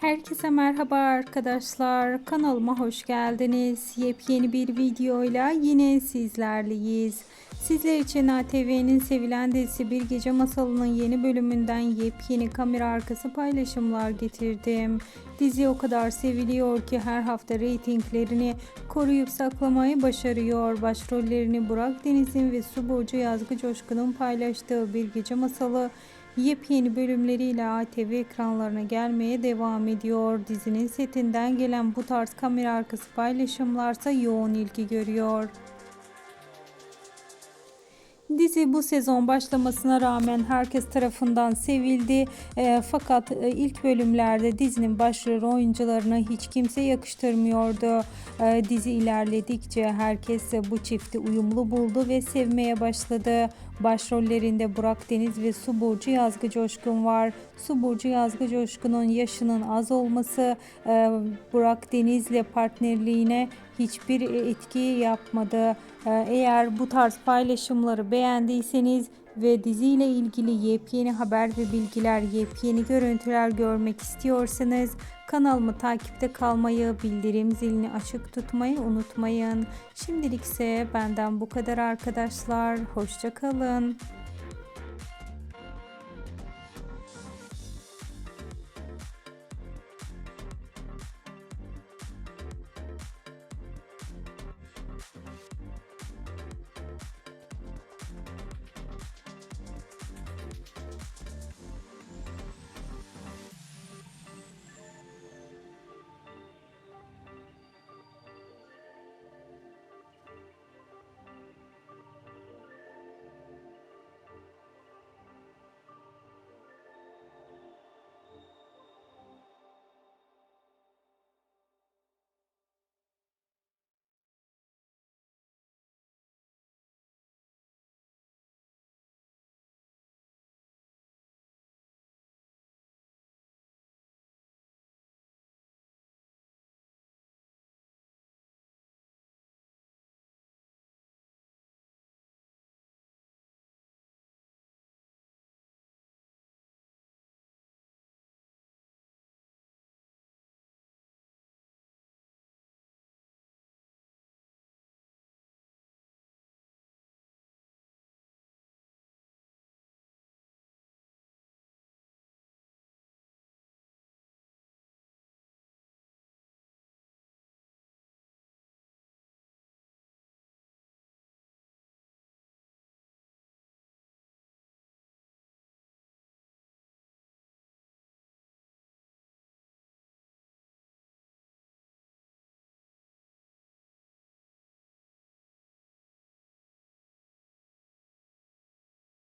Herkese merhaba arkadaşlar. Kanalıma hoş geldiniz. Yepyeni bir videoyla yine sizlerleyiz. Sizler için ATV'nin sevilen dizisi Bir Gece Masalı'nın yeni bölümünden yepyeni kamera arkası paylaşımlar getirdim. Dizi o kadar seviliyor ki her hafta reytinglerini koruyup saklamayı başarıyor. Başrollerini Burak Deniz'in ve Su Burcu Yazgı Coşkun'un paylaştığı Bir Gece Masalı yepyeni bölümleriyle ATV ekranlarına gelmeye devam ediyor. Dizinin setinden gelen bu tarz kamera arkası paylaşımlarsa yoğun ilgi görüyor. Dizi bu sezon başlamasına rağmen herkes tarafından sevildi. E, fakat e, ilk bölümlerde dizinin başrol oyuncularına hiç kimse yakıştırmıyordu. E, dizi ilerledikçe herkes bu çifti uyumlu buldu ve sevmeye başladı. Başrollerinde Burak Deniz ve Su Burcu Yazgı Coşkun var. Su Burcu Yazgı Coşkun'un yaşının az olması e, Burak Deniz'le partnerliğine hiçbir etki yapmadı. Ee, Eğer bu tarz paylaşımları beğendiyseniz ve diziyle ilgili yepyeni haber ve bilgiler, yepyeni görüntüler görmek istiyorsanız kanalımı takipte kalmayı, bildirim zilini açık tutmayı unutmayın. Şimdilik ise benden bu kadar arkadaşlar. Hoşçakalın.